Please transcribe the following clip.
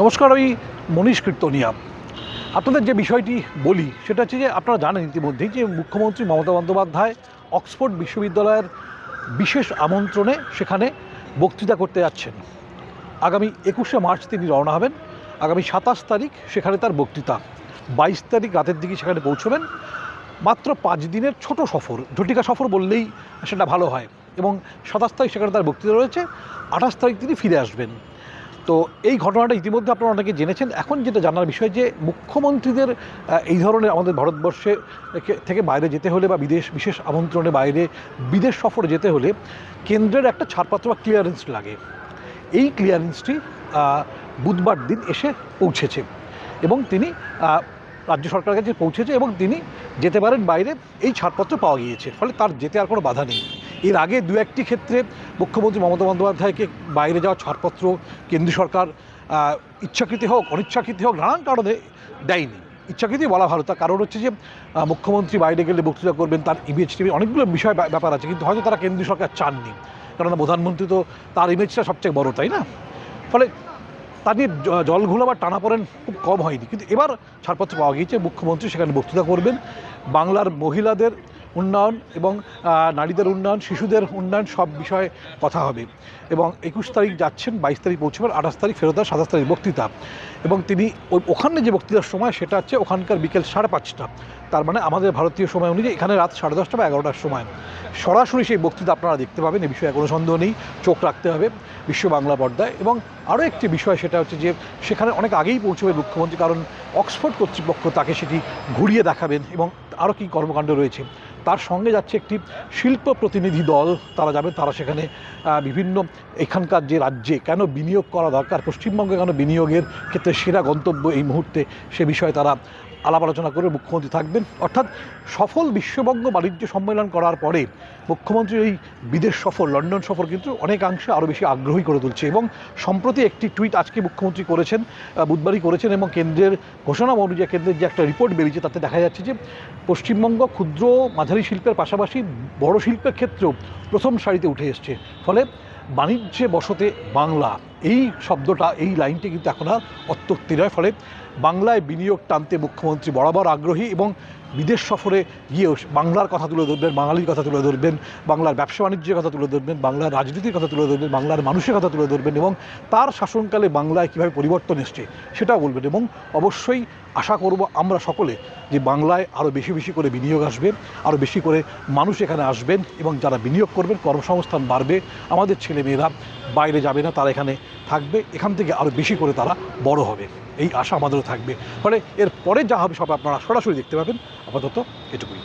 নমস্কার, আমি মনীষ কীর্তনিয়া। আপনাদের যে বিষয়টি বলি, সেটা হচ্ছে যে আপনারা জানেন ইতিমধ্যেই যে মুখ্যমন্ত্রী মমতা বন্দ্যোপাধ্যায় অক্সফোর্ড বিশ্ববিদ্যালয়ের বিশেষ আমন্ত্রণে সেখানে বক্তৃতা করতে যাচ্ছেন। আগামী একুশে মার্চ তিনি রওনা হবেন। আগামী সাতাশ তারিখ সেখানে তার বক্তৃতা। বাইশ তারিখ রাতের দিকে সেখানে পৌঁছবেন। মাত্র পাঁচ দিনের ছোট সফর, ঝটিকা সফর বললেই সেটা ভালো হয়। এবং সাতাশ তারিখ সেখানে তার বক্তৃতা রয়েছে। আঠাশ তারিখ তিনি ফিরে আসবেন। তো এই ঘটনাটা ইতিমধ্যে আপনারা অনেকে জেনেছেন। এখন যেটা জানার বিষয় যে মুখ্যমন্ত্রীদের এই ধরনের আমাদের ভারতবর্ষে থেকে- বাইরে যেতে হলে বা বিদেশ, বিশেষ আমন্ত্রণে বাইরে বিদেশ সফরে যেতে হলে কেন্দ্রের একটা ছাড়পত্র বা ক্লিয়ারেন্স লাগে। এই ক্লিয়ারেন্সটি বুধবার দিন এসে পৌঁছেছে এবং তিনি রাজ্য সরকারের কাছে পৌঁছেছে এবং তিনি যেতে পারেন বাইরে, এই ছাড়পত্র পাওয়া গিয়েছে। ফলে তার যেতে আর কোনো বাধা নেই। এর আগে দু একটি ক্ষেত্রে মুখ্যমন্ত্রী মমতা বন্দ্যোপাধ্যায়কে বাইরে যাওয়ার ছাড়পত্র কেন্দ্রীয় সরকার ইচ্ছাকৃতি হোক, অনিচ্ছাকৃতি হোক, নানান কারণে দেয়নি। ইচ্ছাকৃতি বলা ভালো, তার কারণ হচ্ছে যে মুখ্যমন্ত্রী বাইরে গেলে বক্তৃতা করবেন, তার ইমেজ টিমেজ অনেকগুলো বিষয় ব্যাপার আছে, কিন্তু হয়তো তারা কেন্দ্রীয় সরকার চাননি। কারণ প্রধানমন্ত্রী তো তার ইমেজটা সবচেয়ে বড়, তাই না? ফলে তা নিয়ে জল ঘোলা বা টানা পড়েন, খুব কম হয়নি। কিন্তু এবার ছাড়পত্র পাওয়া গিয়েছে, মুখ্যমন্ত্রী সেখানে বক্তৃতা করবেন। বাংলার মহিলাদের উন্নয়ন এবং নারীদের উন্নয়ন, শিশুদের উন্নয়ন সব বিষয়ে কথা হবে। এবং একুশ তারিখ যাচ্ছেন, বাইশ তারিখ পৌঁছবেন, আঠাশ তারিখ ফেরত আর সাতাশ তারিখ বক্তৃতা। এবং তিনি ওই ওখানে যে বক্তৃতার সময়, সেটা হচ্ছে ওখানকার বিকেল সাড়ে পাঁচটা। তার মানে আমাদের ভারতীয় সময় অনুযায়ী এখানে রাত সাড়ে দশটা বা এগারোটার সময়। সরাসরি সেই বক্তৃতা আপনারা দেখতে পাবেন, এ বিষয়ে কোনো সন্দেহ নেই, চোখ রাখতে হবে বিশ্ব বাংলা পর্দায়। এবং আরও একটি বিষয়, সেটা হচ্ছে যে সেখানে অনেক আগেই পৌঁছবে মুখ্যমন্ত্রী, কারণ অক্সফোর্ড কর্তৃপক্ষ তাকে সেটি ঘুরিয়ে দেখাবেন এবং আরও কী কর্মকাণ্ড রয়েছে। তার সঙ্গে যাচ্ছে একটি শিল্প প্রতিনিধি দল। তারা যাবে, তারা সেখানে বিভিন্ন এখানকার যে রাজ্যে কেন বিনিয়োগ করা দরকার, পশ্চিমবঙ্গে কেন বিনিয়োগের ক্ষেত্রে সেরা গন্তব্য এই মুহূর্তে সে বিষয়ে তারা আলাপ আলোচনা করে মুখ্যমন্ত্রী থাকবেন। অর্থাৎ সফল বিশ্ববঙ্গ বাণিজ্য সম্মেলন করার পরে মুখ্যমন্ত্রীর এই বিদেশ সফর, লন্ডন সফর কিন্তু অনেকাংশে আরও বেশি আগ্রহী করে তুলছে এবং সম্প্রতি একটি টুইট আজকে মুখ্যমন্ত্রী করেছেন বুধবারই করেছেন এবং কেন্দ্রের ঘোষণা অনুযায়ী কেন্দ্রের যে একটা রিপোর্ট বেরিয়েছে তাতে দেখা যাচ্ছে যে পশ্চিমবঙ্গ ক্ষুদ্র মাঝারি শিল্পের পাশাপাশি বড় শিল্পের ক্ষেত্রেও প্রথম সারিতে উঠে এসছে। ফলে বাণিজ্যে বসতে বাংলা এই শব্দটা, এই লাইনটি কিন্তু এখন আর অত্যুক্তি নয় ফলে বাংলায় বিনিয়োগ টানতে মুখ্যমন্ত্রী বরাবর আগ্রহী এবং বিদেশ সফরে গিয়েও বাংলার কথা তুলে ধরবেন, বাঙালির কথা তুলে ধরবেন, বাংলার ব্যবসা বাণিজ্যের কথা তুলে ধরবেন, বাংলার রাজনীতির কথা তুলে ধরবেন, বাংলার মানুষের কথা তুলে ধরবেন এবং তার শাসনকালে বাংলায় কীভাবে পরিবর্তন এসছে সেটাও বলবেন এবং অবশ্যই আশা করব আমরা সকলে যে বাংলায় আরও বেশি বেশি করে বিনিয়োগ আসবে আরও বেশি করে মানুষ এখানে আসবেন এবং যারা বিনিয়োগ করবেন, কর্মসংস্থান বাড়বে, আমাদের ছেলেমেয়েরা বাইরে যাবে না, তারা এখানে থাকবে, এখান থেকে আরও বেশি করে তারা বড় হবে। এই আশা আমাদেরও থাকবে। ফলে এর পরে যা হবে সব আপনারা সরাসরি দেখতে পাবেন। আপাতত এটুকুই।